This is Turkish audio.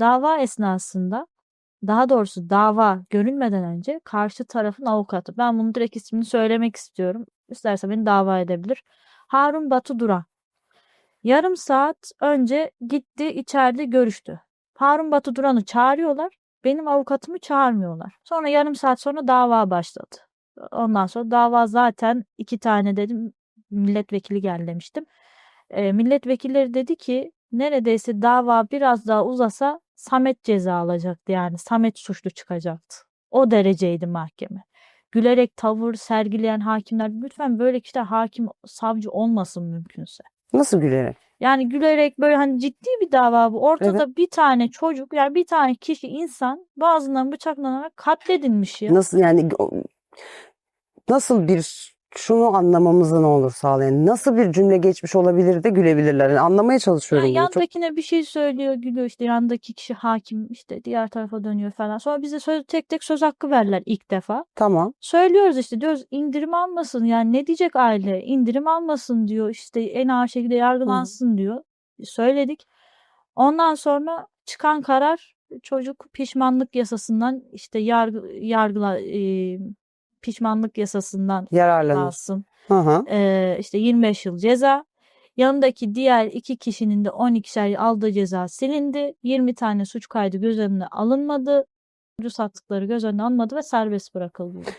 Dava esnasında daha doğrusu dava görülmeden önce karşı tarafın avukatı. Ben bunu direkt ismini söylemek istiyorum. İsterse beni dava edebilir. Harun Batu Duran. Yarım saat önce gitti içeride görüştü. Harun Batu Duran'ı çağırıyorlar. Benim avukatımı çağırmıyorlar. Sonra yarım saat sonra dava başladı. Ondan sonra dava zaten iki tane dedim milletvekili geldi demiştim. E, milletvekilleri dedi ki neredeyse dava biraz daha uzasa Samet ceza alacaktı yani Samet suçlu çıkacaktı. O dereceydi mahkeme. Gülerek tavır sergileyen hakimler lütfen böyle kişiler hakim savcı olmasın mümkünse. Nasıl gülerek? Yani gülerek böyle hani ciddi bir dava bu. Ortada bir tane çocuk yani bir tane kişi insan bazılarından bıçaklanarak katledilmiş ya. Nasıl yani nasıl bir şunu anlamamızı ne olur sağlayın. Nasıl bir cümle geçmiş olabilir de gülebilirler. Yani anlamaya çalışıyorum Yani bunu. Çok yandakine bir şey söylüyor, gülüyor işte yandaki kişi hakim işte diğer tarafa dönüyor falan. Sonra bize söz, tek tek söz hakkı verdiler ilk defa. tamam. Söylüyoruz işte diyoruz indirim almasın yani ne diyecek aile indirim almasın diyor işte en ağır şekilde yargılansın diyor. Söyledik. Ondan sonra çıkan karar çocuk pişmanlık yasasından işte yargı yargıla e, pişmanlık yasasından hı. Ee, işte 25 yıl ceza. Yanındaki diğer iki kişinin de 12'şer yıl aldığı ceza silindi. 20 tane suç kaydı göz önüne alınmadı. Suçlu sattıkları göz önüne alınmadı ve serbest bırakıldı.